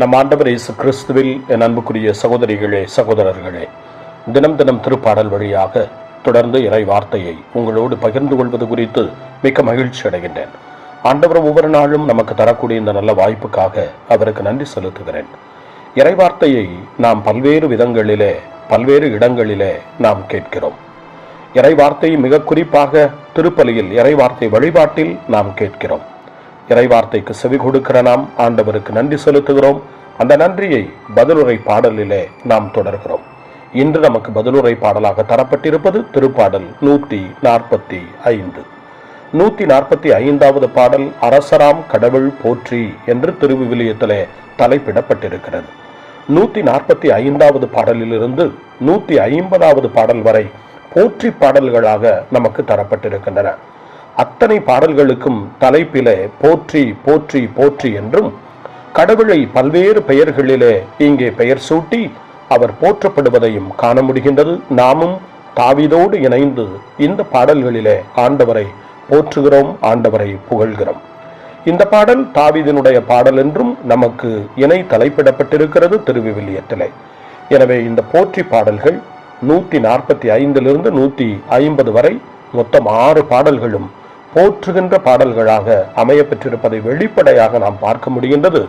நம் ஆண்டவர் இயேசு கிறிஸ்துவில் என் அன்புக்குரிய சகோதரிகளே சகோதரர்களே தினம் தினம் திருப்பாடல் வழியாக தொடர்ந்து இறை வார்த்தையை உங்களோடு பகிர்ந்து கொள்வது குறித்து மிக்க மகிழ்ச்சி அடைகின்றேன். ஆண்டவர் ஒவ்வொரு நாளும் நமக்கு தரக்கூடிய இந்த நல்ல வாய்ப்புக்காக அவருக்கு நன்றி செலுத்துகிறேன். இறை வார்த்தையை நாம் பல்வேறு விதங்களிலே பல்வேறு இடங்களிலே நாம் கேட்கிறோம். இறை வார்த்தையை மிக குறிப்பாக திருப்பலியில் இறை வார்த்தை வழிபாட்டில் நாம் கேட்கிறோம். இறைவார்த்தைக்கு செவி கொடுக்கிற நாம் ஆண்டவருக்கு நன்றி செலுத்துகிறோம். அந்த நன்றியை பதிலுரை பாடலிலே நாம் தொடர்கிறோம். இன்று நமக்கு பதிலுரை பாடலாக தரப்பட்டிருப்பது திருப்பாடல் நூத்தி நாற்பத்தி ஐந்து. நூத்தி நாற்பத்தி ஐந்தாவது பாடல் அரசராம் கடவுள் போற்றி என்று திருவிவிலியத்திலே தலைப்பிடப்பட்டிருக்கிறது. நூத்தி நாற்பத்தி ஐந்தாவது பாடலிலிருந்து நூத்தி ஐம்பதாவது பாடல் வரை போற்றி பாடல்களாக நமக்கு தரப்பட்டிருக்கின்றன. அத்தனை பாடல்களுக்கும் தலைப்பிலே போற்றி போற்றி போற்றி என்றும் கடவுளை பல்வேறு பெயர்களிலே இங்கே பெயர் சூட்டி அவர் போற்றப்படுவதையும் காண முடிகின்றது. நாமும் தாவிதோடு இணைந்து இந்த பாடல்களிலே ஆண்டவரை போற்றுகிறோம் ஆண்டவரை புகழ்கிறோம். இந்த பாடல் தாவிதனுடைய பாடல் என்றும் நமக்கு இணை தலைப்பிடப்பட்டிருக்கிறது திருவிவிலியத்திலே. எனவே இந்த போற்றி பாடல்கள் நூத்தி நாற்பத்தி ஐந்திலிருந்து நூத்தி ஐம்பது வரை மொத்தம் ஆறு பாடல்களும் போற்றுகின்ற பாடல்களாக அமைய பெற்றிருப்பதை வெளிப்படையாக நாம் பார்க்க முடிகின்றது.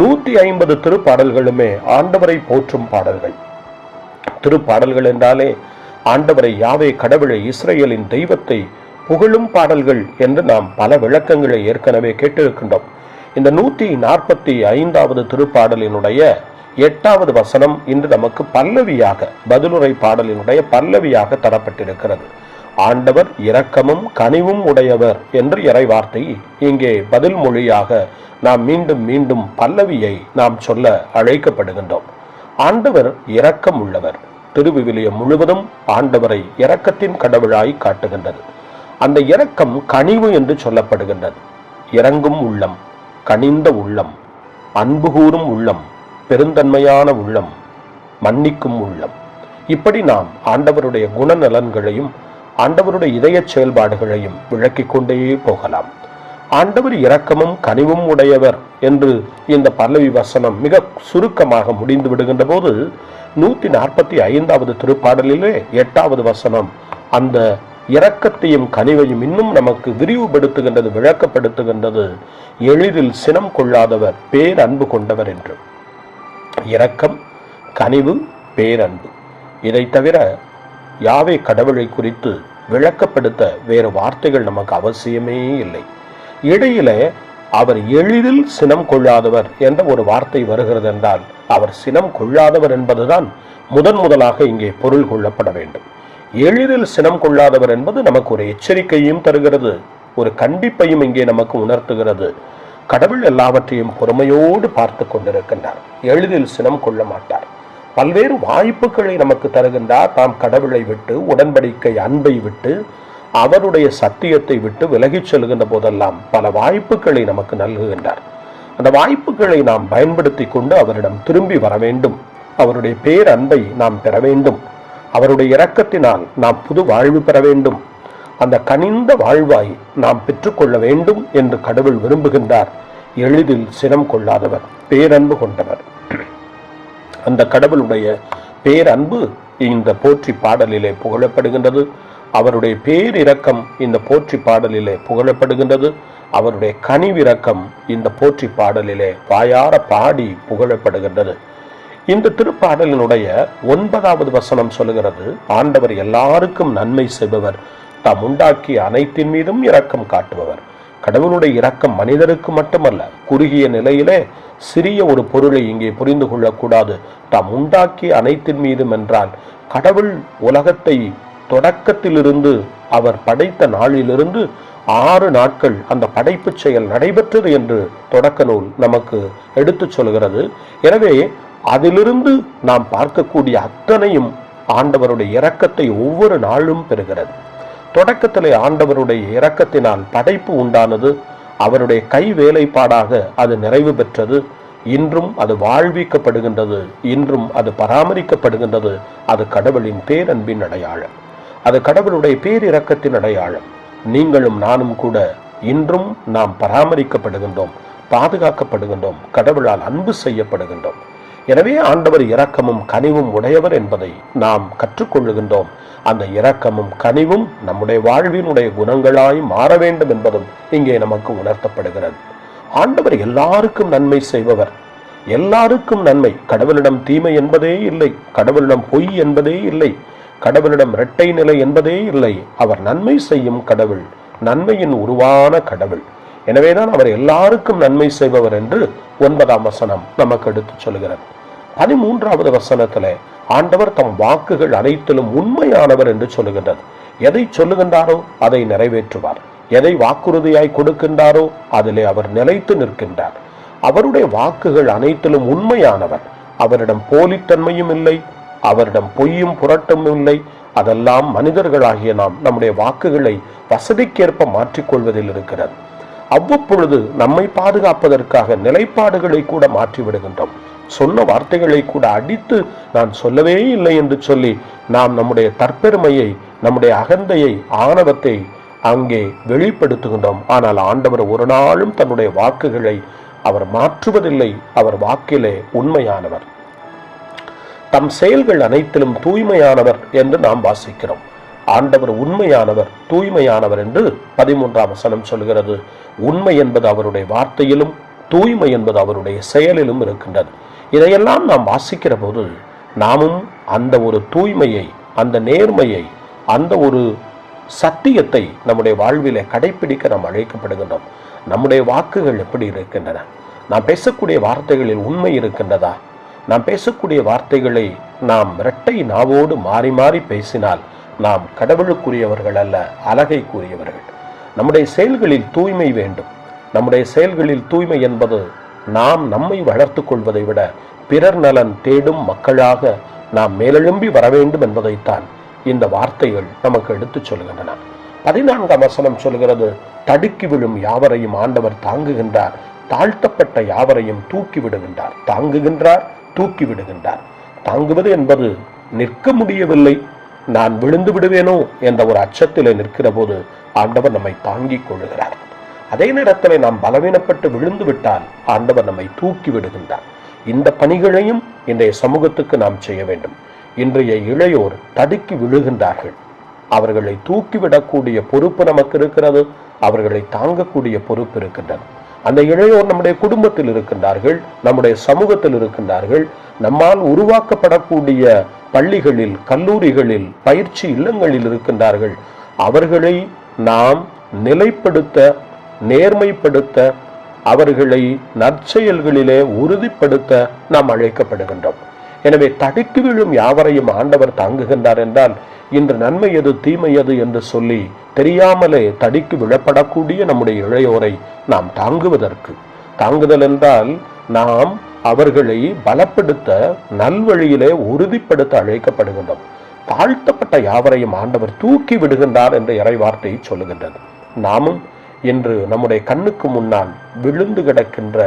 நூத்தி ஐம்பது திருப்பாடல்களுமே ஆண்டவரை போற்றும் பாடல்கள். திருப்பாடல்கள் என்றாலே ஆண்டவரை யாவே கடவுளை இஸ்ரேலின் தெய்வத்தை புகழும் பாடல்கள் என்று நாம் பல விளக்கங்களை ஏற்கனவே கேட்டிருக்கின்றோம். இந்த நூத்தி நாற்பத்தி ஐந்தாவது திருப்பாடலினுடைய எட்டாவது வசனம் இன்று நமக்கு பல்லவியாக பதிலுரை பாடலினுடைய பல்லவியாக தரப்பட்டிருக்கிறது. ஆண்டவர் இரக்கமும் கனிவும் உடையவர் என்று இறை வார்த்தை இங்கே பதில் மொழியாக நாம் மீண்டும் மீண்டும் பல்லவியை நாம் சொல்ல அழைக்கப்படுகின்றோம். ஆண்டவர் இரக்கம் உள்ளவர். திருவிவிலியம் முழுவதும் ஆண்டவரை இரக்கத்தின் கடவுளாய் காட்டுகின்றது. அந்த இரக்கம் கனிவு என்று சொல்லப்படுகின்றது. இறங்கும் உள்ளம் கனிந்த உள்ளம் அன்பு கூறும் உள்ளம் பெருந்தன்மையான உள்ளம் மன்னிக்கும் உள்ளம். இப்படி நாம் ஆண்டவருடைய குணநலன்களையும் ஆண்டவருடைய இதய செயல்பாடுகளையும் விளக்கிக் கொண்டே போகலாம். ஆண்டவர் இரக்கமும் கனிவும் உடையவர் என்று இந்த பல்லவி வசனம் மிக சுருக்கமாக முடிந்து விடுகின்ற போது நூத்தி நாற்பத்தி ஐந்தாவது திருப்பாடலிலே எட்டாவது வசனம் அந்த இரக்கத்தையும் கனிவையும் இன்னும் நமக்கு விரிவுபடுத்துகின்றது விளக்கப்படுத்துகின்றது. எளிதில் சினம் கொள்ளாதவர் பேரன்பு கொண்டவர் என்று. இரக்கம் கனிவு பேரன்பு. இதை தவிர யாவே கடவுளை குறித்து விளக்கப்படுத்த வேறு வார்த்தைகள் நமக்கு அவசியமே இல்லை. இடையிலே அவர் எளிதில் சினம் கொள்ளாதவர் என்ற ஒரு வார்த்தை வருகிறது என்றால் அவர் சினம் கொள்ளாதவர் என்பதுதான் முதன் முதலாக இங்கே பொருள் கொள்ளப்பட வேண்டும். எளிதில் சினம் கொள்ளாதவர் என்பது நமக்கு ஒரு எச்சரிக்கையும் தருகிறது ஒரு கண்டிப்பையும் இங்கே நமக்கு உணர்த்துகிறது. கடவுள் எல்லாவற்றையும் பொறுமையோடு பார்த்து கொண்டிருக்கின்றார். எளிதில் சினம் கொள்ள மாட்டார். பல்வேறு வாய்ப்புகளை நமக்கு தருகின்றார் தாம் கடவுளை விட்டு உடன்படிக்கை அன்பை விட்டு அவருடைய சத்தியத்தை விட்டு விலகிச் செல்கின்ற போதெல்லாம் பல வாய்ப்புகளை நமக்கு நல்குகின்றார். அந்த வாய்ப்புகளை நாம் பயன்படுத்தி கொண்டு அவரிடம் திரும்பி வர வேண்டும். அவருடைய பேரன்பை நாம் பெற வேண்டும். அவருடைய இரக்கத்தினால் நாம் புது வாழ்வு பெற வேண்டும். அந்த கனிந்த வாழ்வாய் நாம் பெற்றுக்கொள்ள வேண்டும் என்று கடவுள் விரும்புகின்றார். எளிதில் சினம் கொள்ளாதவர் பேரன்பு கொண்டவர். அந்த கடவுளுடைய பேரன்பு இந்த போற்றி பாடலிலே புகழப்படுகின்றது. அவருடைய பேரிரக்கம் இந்த போற்றி பாடலிலே புகழப்படுகின்றது. அவருடைய கனிவிரக்கம் இந்த போற்றி பாடலிலே வாயார பாடி புகழப்படுகின்றது. இந்த திருப்பாடலினுடைய ஒன்பதாவது வசனம் சொல்லுகிறது ஆண்டவர் எல்லாருக்கும் நன்மை செய்பவர் தாம் உண்டாக்கிய அனைத்தின் மீதும் இரக்கம் காட்டுபவர். கடவுளுடைய இரக்கம் மனிதருக்கு மட்டுமல்ல குறுகிய நிலையிலே சிறிய ஒரு பொருளை இங்கே புரிந்து கொள்ளக்கூடாது. தாம் உண்டாக்கிய அனைத்தின் மீதும் என்றால் கடவுள் உலகத்தை தொடக்கத்திலிருந்து அவர் படைத்த நாளிலிருந்து ஆறு நாட்கள் அந்த படைப்பு செயல் நடைபெற்றது என்று தொடக்க நூல் நமக்கு எடுத்துச் சொல்கிறது. எனவே அதிலிருந்து நாம் பார்க்கக்கூடிய அத்தனையும் ஆண்டவருடைய இரக்கத்தை ஒவ்வொரு நாளும் பெறுகிறது. தொடக்கத்திலே ஆண்டவருடைய இரக்கத்தினால் படைப்பு உண்டானது. அவருடைய கை வேலைப்பாடாக அது நிறைவு பெற்றது. இன்றும் அது வாழ்விக்கப்படுகின்றது. இன்றும் அது பராமரிக்கப்படுகின்றது. அது கடவுளின் பேரன்பின் அடையாளம். அது கடவுளுடைய பேரிரக்கத்தின் அடையாளம். நீங்களும் நானும் கூட இன்றும் நாம் பராமரிக்கப்படுகின்றோம் பாதுகாக்கப்படுகின்றோம் கடவுளால் அன்பு செய்யப்படுகின்றோம். எனவே ஆண்டவர் இரக்கமும் கனிவும் உடையவர் என்பதை நாம் கற்றுக்கொள்ளுகின்றோம். அந்த இரக்கமும் கனிவும் நம்முடைய வாழ்வினுடைய குணங்களாய் மாற வேண்டும் என்பதும் இங்கே நமக்கு உணர்த்தப்படுகிறது. ஆண்டவர் எல்லாருக்கும் நன்மை செய்பவர். எல்லாருக்கும் நன்மை. கடவுளிடம் தீமை என்பதே இல்லை. கடவுளிடம் பொய் என்பதே இல்லை. கடவுளிடம் இரட்டை நிலை என்பதே இல்லை. அவர் நன்மை செய்யும் கடவுள் நன்மையின் உருவான கடவுள். எனவேதான் அவர் எல்லாருக்கும் நன்மை செய்பவர் என்று ஒன்பதாம் வசனம் நமக்கு எடுத்துச் சொல்கிறது பதிமூன்றாவது வசனத்தில் ஆண்டவர் தம் வாக்குகள் அனைத்திலும் உண்மையானவர் என்று சொல்லுகின்றது. எதை சொல்லுகின்றாரோ அதை நிறைவேற்றுவார். எதை வாக்குறுதியாய் கொடுக்கின்றாரோ அதிலே அவர் நிலைத்து நிற்கின்றார். அவருடைய வாக்குகள் அனைத்திலும் உண்மையானவர். அவரிடம் போலித்தன்மையும் இல்லை அவரிடம் பொய்யும் புரட்டும் இல்லை. அதெல்லாம் மனிதர்களாகிய நாம் நம்முடைய வாக்குகளை வசதிக்கேற்ப மாற்றிக்கொள்வதில் இருக்கிறது. அவ்வப்பொழுது நம்மை பாதுகாப்பதற்காக நிலைப்பாடுகளை கூட மாற்றி விடுகின்றோம் சொன்ன வார்த்தைகளை கூட அடித்து நான் சொல்லவே இல்லை என்று சொல்லி நாம் நம்முடைய தற்பெருமையை நம்முடைய அகந்தையை ஆணவத்தை அங்கே வெளிப்படுத்துகின்றோம். ஆனால் ஆண்டவர் ஒரு நாளும் தன்னுடைய வாக்குகளை அவர் மாற்றுவதில்லை. அவர் வாக்கிலே உண்மையானவர். தம் செயல்கள் அனைத்திலும் தூய்மையானவர் என்று நாம் வாசிக்கிறோம். ஆண்டவர் உண்மையானவர் தூய்மையானவர் என்று பதிமூன்றாம் வசனம் சொல்கிறது. உண்மை என்பது அவருடைய வார்த்தையிலும் தூய்மை என்பது அவருடைய செயலிலும் இருக்கின்றது. இதையெல்லாம் நாம் வாசிக்கிற போது நாமும் அந்த ஒரு தூய்மையை அந்த நேர்மையை அந்த ஒரு சத்தியத்தை நம்முடைய வாழ்விலே கடைபிடிக்க நாம் அழைக்கப்படுகின்றோம். நம்முடைய வாக்குகள் எப்படி இருக்கின்றன? நாம் பேசக்கூடிய வார்த்தைகளில் உண்மை இருக்கின்றதா? நாம் பேசக்கூடிய வார்த்தைகளை நாம் இரட்டை நாவோடு மாறி மாறி பேசினால் நாம் கடவுளுக்குரியவர்கள் அல்ல அழகைக்குரியவர்கள். நம்முடைய செயல்களில் தூய்மை வேண்டும். நம்முடைய செயல்களில் தூய்மை என்பது நாம் நம்மை வளர்த்து கொள்வதை விட பிறர் நலன் தேடும் மக்களாக நாம் மேலெழும்பி வர வேண்டும் என்பதைத்தான் இந்த வார்த்தைகள் நமக்கு எடுத்துச் சொல்கின்றன. பதினான்காம் வசனம் சொல்கிறது தடுக்கி விழும் யாவரையும் ஆண்டவர் தாங்குகின்றார் தாழ்த்தப்பட்ட யாவரையும் தூக்கி விடுகின்றார். தாங்குகின்றார் தூக்கி விடுகின்றார். தாங்குவது என்பது நிற்க முடியவில்லை நான் விழுந்து விடுவேனோ? என்ற ஒரு அச்சத்திலே நிற்கிற போது ஆண்டவர் நம்மை தாங்கிக் கொள்கிறார் அதே நேரத்தில் நாம் பலவீனப்பட்டு விழுந்து விட்டால் ஆண்டவர் நம்மை தூக்கி விடுகின்றார். இந்த பணிகளையும் இன்றைய சமூகத்துக்கு நாம் செய்ய வேண்டும். இன்றைய இளையோர் தடுக்கி விழுகின்றார்கள். அவர்களை தூக்கிவிடக்கூடிய பொறுப்பு நமக்கு இருக்கிறது. அவர்களை தாங்கக்கூடிய பொறுப்பு இருக்கின்றது. அந்த இளையோர் நம்முடைய குடும்பத்தில் இருக்கின்றார்கள் நம்முடைய சமூகத்தில் இருக்கின்றார்கள். நம்மால் உருவாக்கப்படக்கூடிய பள்ளிகளில் கல்லூரிகளில் பயிற்சி இல்லங்களில் இருக்கின்றார்கள். அவர்களை நாம் நிலைப்படுத்த நேர்மைப்படுத்த அவர்களை நற்செயல்களிலே உறுதிப்படுத்த நாம் அழைக்கப்படுகின்றோம். எனவே தடுக்கி விழும் யாவரையும் ஆண்டவர் தாங்குகின்றார் என்றால் இன்று நன்மை எது தீமை எது என்று சொல்லி தெரியாமலே தடுக்கி விழப்படக்கூடிய நம்முடைய இளையோரை நாம் தாங்குவதற்கு. தாங்குதல் என்றால் நாம் அவர்களை பலப்படுத்த நல்வழியிலே உறுதிப்படுத்த அழைக்கப்படுகின்றோம். தாழ்த்தப்பட்ட யாவரையும் ஆண்டவர் தூக்கி விடுகின்றார் என்ற இறைவார்த்தை சொல்லுகின்றது. நாமும் என்று நம்முடைய கண்ணுக்கு முன்னால் விழுந்து கிடக்கின்ற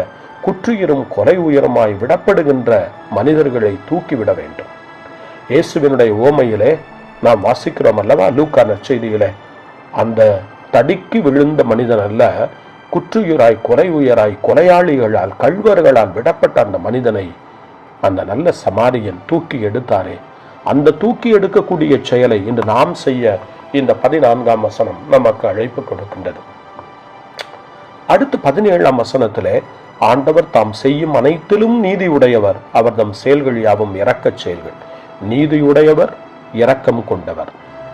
குற்றுயிரும் கொலை உயரமாய் விடப்படுகின்ற மனிதர்களை தூக்கிவிட வேண்டும். இயேசுவினுடைய ஓமையிலே நாம் வாசிக்கிறோம் அல்லவா? லூக்கா நற்செய்தியிலே அந்த தடிக்கு விழுந்த மனிதன் அல்ல குற்றுயிராய் கொலை உயராய் கொலையாளிகளால் கழ்வர்களால் விடப்பட்ட அந்த மனிதனை அந்த நல்ல சமாரியன் தூக்கி எடுத்தாரே. அந்த தூக்கி எடுக்கக்கூடிய செயலை இன்று நாம் செய்ய இந்த பதினான்காம் வசனம் நமக்கு அழைப்பு கொடுக்கின்றது. அடுத்து பதினேழாம் வசனத்திலே ஆண்டவர் தாம் செய்யும் அனைத்திலும் நீதி உடையவர் அவர் தம் செயல்கள் யாவும் இரக்கச் செயல்கள். நீதியுடையவர் இரக்கம் கொண்டவர்.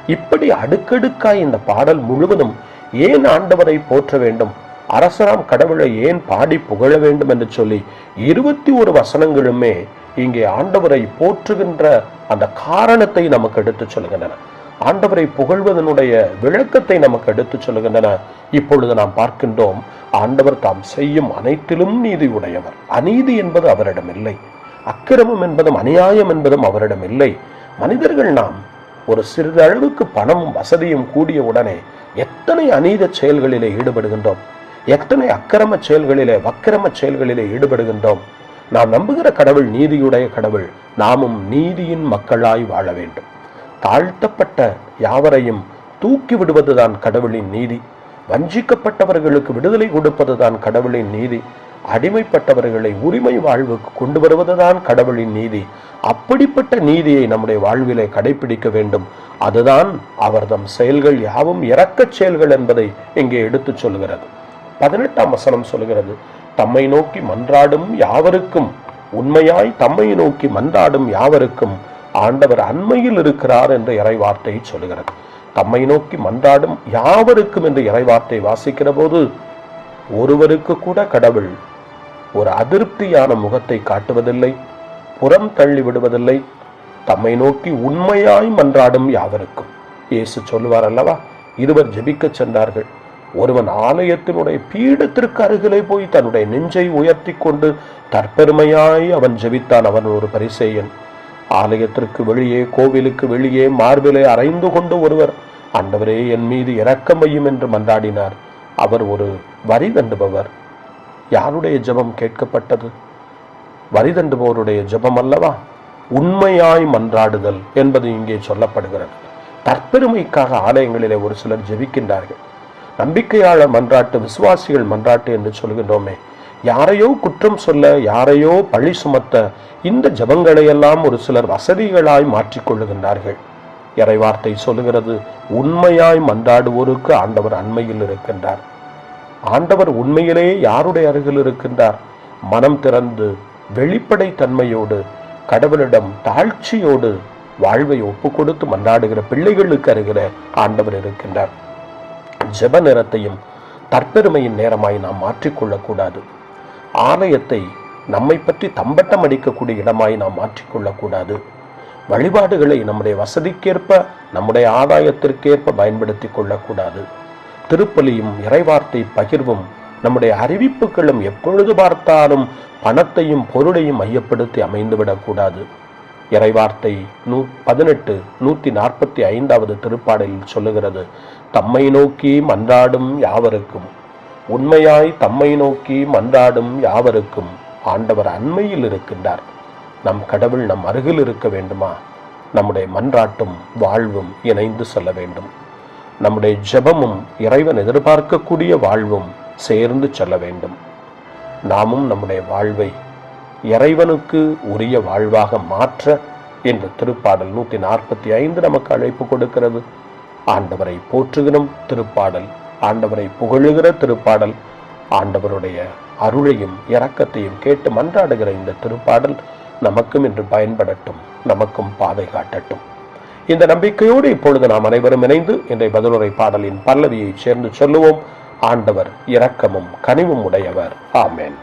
இப்படி அடுக்கடுக்காய் இந்த பாடல் முழுவதும் ஏன் ஆண்டவரை போற்ற வேண்டும்? அரசராம் கடவுளை ஏன் பாடி புகழ வேண்டும் என்று சொல்லி இருபத்தி ஒரு வசனங்களுமே இங்கே ஆண்டவரை போற்றுகின்ற அந்த காரணத்தை நமக்கு எடுத்துச் சொல்கின்றன. ஆண்டவரை புகழ்வதனுடைய விளக்கத்தை நமக்கு எடுத்துச் சொல்கின்றன இப்பொழுது நாம் பார்க்கின்றோம் ஆண்டவர் தாம் செய்யும் அனைத்திலும் நீதி உடையவர் அநீதி என்பது அவரிடம் இல்லை. அக்கிரமம் என்பதும் அநியாயம் என்பதும் அவரிடம் இல்லை. மனிதர்கள் நாம் ஒரு சிறிதளவுக்கு பணமும் வசதியும் கூடிய உடனே எத்தனை அநீத செயல்களிலே ஈடுபடுகின்றோம்? எத்தனை அக்கிரம செயல்களிலே வக்கிரம செயல்களிலே ஈடுபடுகின்றோம்? நாம் நம்புகிற கடவுள் நீதியுடைய கடவுள். நாமும் நீதியின் மக்களாய் வாழ வேண்டும். தாழ்த்தப்பட்ட யாவரையும் தூக்கி விடுவதுதான் கடவுளின் நீதி. வஞ்சிக்கப்பட்டவர்களுக்கு விடுதலை கொடுப்பதுதான் கடவுளின் நீதி. அடிமைப்பட்டவர்களை உரிமை வாழ்வுக்கு கொண்டு வருவதுதான் கடவுளின் நீதி. அப்படிப்பட்ட நீதியை நம்முடைய வாழ்விலே கடைபிடிக்க வேண்டும். அதுதான் அவர்தம் செயல்கள் யாவும் இறக்கச் செயல்கள் என்பதை இங்கே எடுத்துச் சொல்கிறது. பதினெட்டாம் வசனம் சொல்கிறது தம்மை நோக்கி மன்றாடும் யாவருக்கும் உண்மையாய் தம்மை நோக்கி மன்றாடும் யாவருக்கும் ஆண்டவர் அண்மையில் இருக்கிறார் என்ற இறைவார்த்தை சொல்கிறது தம்மை நோக்கி மன்றாடும் யாவருக்கும் என்ற இறைவார்த்தை வாசிக்கிற போது ஒருவருக்கு கூட கடவுள் ஒரு அதிருப்தியான முகத்தை காட்டுவதில்லை புறம் தள்ளி விடுவதில்லை. தம்மை நோக்கி உண்மையாய் மன்றாடும் யாவருக்கும். இயேசு சொல்லுவார் அல்லவா இருவர் ஜெபிக்கச் சென்றார்கள். ஒருவன் ஆலயத்தினுடைய பீடத்திற்கு அருகிலே போய் தன்னுடைய நெஞ்சை உயர்த்தி கொண்டு தற்பெருமையாய் அவன் ஜெபித்தான். அவன் ஒரு பரிசேயன். ஆலயத்திற்கு வெளியே கோவிலுக்கு வெளியே மார்பிலை அறைந்து கொண்டு ஒருவர் ஆண்டவரே என் மீது இரக்கம் வையும் என்று மன்றாடினார். அவர் ஒரு வரி தண்டுபவர் யாருடைய ஜெபம் கேட்கப்பட்டது? வரி தண்டுபவருடைய ஜெபம் அல்லவா? உண்மையாய் மன்றாடுதல் என்பது இங்கே சொல்லப்படுகிறது. தற்பெருமைக்காக ஆலயங்களிலே ஒரு சிலர் ஜெபிக்கின்றார்கள். நம்பிக்கையாளர் மன்றாட்டு விசுவாசிகள் மன்றாட்டு என்று சொல்கின்றோமே யாரையோ குற்றம் சொல்ல யாரையோ பழி சுமத்த இந்த ஜபங்களையெல்லாம் ஒரு சிலர் வசதிகளாய் மாற்றிக்கொள்ளுகின்றார்கள் இறைவார்த்தை சொல்லுகிறது உண்மையாய் மன்றாடுவோருக்கு ஆண்டவர் அண்மையில் இருக்கின்றார். ஆண்டவர் உண்மையிலேயே யாருடைய அருகில் இருக்கின்றார்? மனம் திறந்து வெளிப்படை தன்மையோடு கடவுளிடம் தாழ்ச்சியோடு வாழ்வை ஒப்பு கொடுத்து மன்றாடுகிற பிள்ளைகளுக்கு அருகிற ஆண்டவர் இருக்கின்றார். ஜெப நேரத்தையும் தற்பெருமையின் நேரமாய் நாம் மாற்றிக்கொள்ளக்கூடாது ஆலயத்தை நம்மை பற்றி தம்பட்டம் அடிக்கக்கூடிய இடமாய் நாம் மாற்றிக்கொள்ளக்கூடாது. வழிபாடுகளை நம்முடைய வசதிக்கேற்ப நம்முடைய ஆதாயத்திற்கேற்ப பயன்படுத்தி கொள்ளக்கூடாது. திருப்பலியும் இறைவார்த்தை பகிர்வும் நம்முடைய அறிவிப்புகளும் எப்பொழுது பார்த்தாலும் பணத்தையும் பொருளையும் மையப்படுத்தி அமைந்துவிடக்கூடாது. இறைவார்த்தை நூ பதினெட்டு நூற்றி நாற்பத்தி ஐந்தாவது திருப்பாடலில் சொல்லுகிறது தம்மை நோக்கி மன்றாடும் யாவருக்கும். உண்மையாய் தம்மை நோக்கி மன்றாடும் யாவருக்கும் ஆண்டவர் அண்மையில் இருக்கின்றார். நம் கடவுள் நம் அருகில் இருக்க வேண்டுமா? நம்முடைய மன்றாட்டும் வாழ்வும் இணைந்து செல்ல வேண்டும். நம்முடைய ஜெபமும் இறைவன் எதிர்பார்க்கக்கூடிய வாழ்வும் சேர்ந்து செல்ல வேண்டும். நாமும் நம்முடைய வாழ்வை இறைவனுக்கு உரிய வாழ்வாக மாற்ற என்ற திருப்பாடல் நூற்றி நாற்பத்தி ஐந்து நமக்கு அழைப்பு கொடுக்கிறது. ஆண்டவரை போற்றுகிறோம் திருப்பாடல் ஆண்டவரை புகழுகிற திருப்பாடல் ஆண்டவருடைய அருளையும் இரக்கத்தையும் கேட்டு மன்றாடுகிற இந்த திருப்பாடல் நமக்கும் இன்று பயன்படட்டும் நமக்கும் பாதை காட்டட்டும். இந்த நம்பிக்கையோடு இப்பொழுது நாம் அனைவரும் இணைந்து இன்றைய பதிலுரை பாடலின் பல்லவியை சேர்ந்து சொல்லுவோம். ஆண்டவர் இரக்கமும் கனிவும் உடையவர். ஆமேன்.